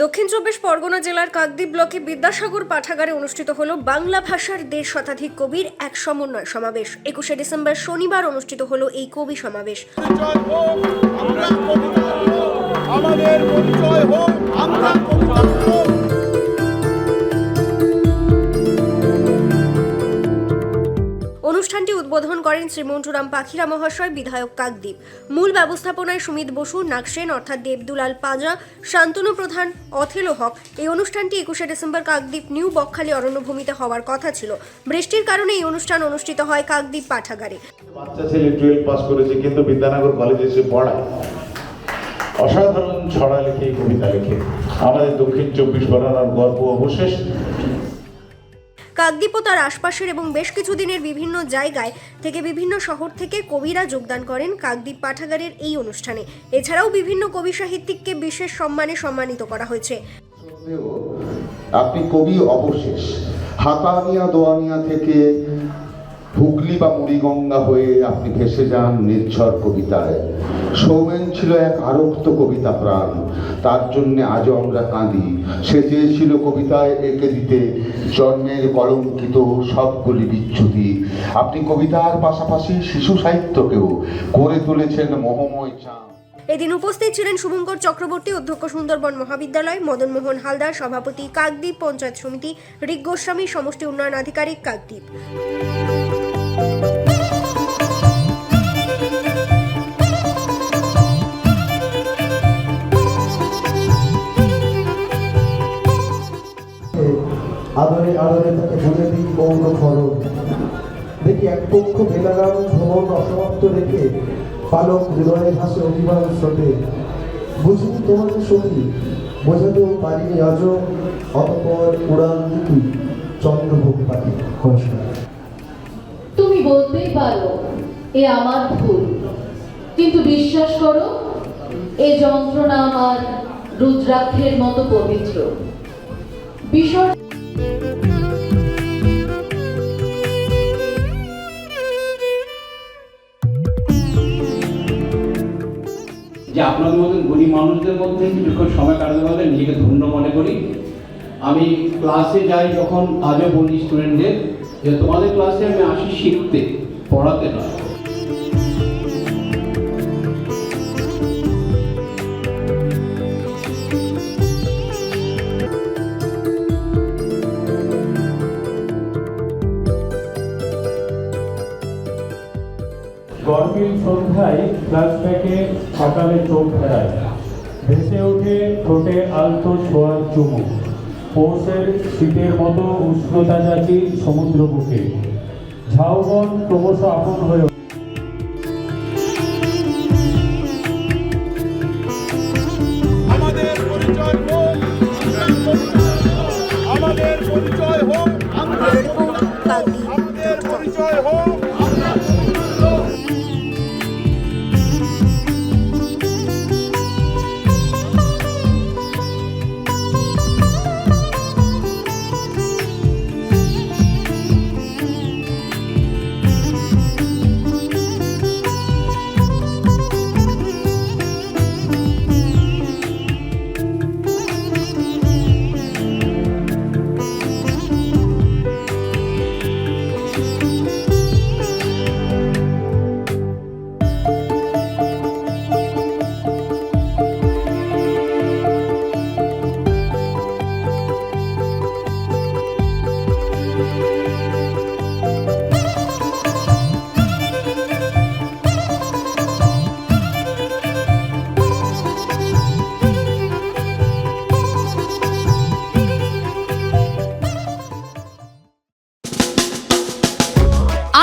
দক্ষিণ চব্বিশ পরগনা জেলার কাকদ্বীপ ব্লকে বিদ্যাসাগর পাঠাগারে অনুষ্ঠিত হল বাংলা ভাষার দেড় শতাধিক কবির এক সমন্বয় সমাবেশ। একুশে ডিসেম্বর শনিবার অনুষ্ঠিত হল এই কবি সমাবেশ। আমাদের পরিচয় হোক, আমরা অনুষ্ঠানটি উদ্বোধন করেন শ্রী মন্টুরাম পাখিরা মহাশয় বিধায়ক কাকদ্বীপ। মূল ব্যবস্থাপনায় সুমিত বসু নাকসেন অর্থাৎ দেবদুলাল পাজা, শান্তনু প্রধান অথেলো হক। এই অনুষ্ঠানটি একুশে ডিসেম্বর কাকদ্বীপ নিউ বকখালি অরণ্যভূমিতে হওয়ার কথা ছিল। বৃষ্টির কারণে এই অনুষ্ঠান অনুষ্ঠিত হয় কাকদ্বীপ পাঠাগারে। বাচ্চা ছেলে টুয়েলভ পাস করেছে, কিন্তু বিদ্যানগর কলেজে এসে পড়ায়। অসাধারণ ছড়া লিখে কবিতা লিখে। আমাদের দক্ষিণ চব্বিশ পরগনার গর্ব অবশেষ। কাকদ্বীপ তার আশপাশের এবং বেশ কিছু দিনের বিভিন্ন জায়গায় থেকে বিভিন্ন শহর থেকে কবিরা যোগদান করেন কাকদ্বীপ পাঠাগারের এই অনুষ্ঠানে। এছাড়াও বিভিন্ন কবি সাহিত্যিককে বিশেষ সম্মানে সম্মানিত করা হয়েছে। আপনি কবি অবশেষ। হাতানিয়া দোয়ানিয়া থেকে হুগলি বা মুড়িগঙ্গা হয়ে আপনি ভেসে যান নির্ঝর কবিতায়। সৌমেন ছিল এক আরক্ত কবিতা প্রাণ। তার জন্য আজও আমরা কাঁদি। সে চেয়েছিল কবিতায় এঁকে দিতে। জন্মের কলঙ্কিত সবগুলি বিচ্ছুতি আপনি কবিতার পাশাপাশি শিশু সাহিত্যকেও করে তুলেছেন মোহময় চাঁদ। এদিন উপস্থিত ছিলেন শুভঙ্কর চক্রবর্তী, অধ্যক্ষ সুন্দরবন মহাবিদ্যালয়, মদনমোহন হালদার, সভাপতি কাকদ্বীপ পঞ্চায়েত সমিতি রিক গোস্বামী, সমষ্টি উন্নয়ন আধিকারিক কাকদ্বীপ। আদরে আদরে তাকে বলে দিই গৌর খরণ দেখি এক পক্ষ বেলারাম ভ্রমণ অসমাপ্ত রেখে পালক হৃদয়ে ভাসে অভিমান স্রোতে বুঝিনি তোমাকে সখী, বোঝাতেও পারিনি আজও অতপর উড়ান দিতি চন্দ্রভোগ পাখি। তুমি বলতেই পারো, এ আমার ভুল। কিন্তু বিশ্বাস করো, এ যন্ত্রণা আমার রুদ্রাক্ষের মতো পবিত্র। বিষয় যে আপনাদের মতন গরিব মানুষদের মধ্যে কিছুক্ষণ সময় কাটাতে পারলে নিজেকে ধন্য মনে করি। আমি ক্লাসে যাই যখন আজও বলি স্টুডেন্টদের যে তোমাদের ক্লাসে আমি আসি শিখতে, পড়াতে নয়। গরমিল সন্ধ্যায় ফ্ল্যাশব্যাকে সকালে চোখ ফেরায়। ভেসে ওঠে ঠোঁটে আলতো ছোঁয়ার চুমু। পৌষের শীতের মতো উষ্ণতা জাতি সমুদ্র বুকে। ঝাউবন ক্রমশ আপন হয়ে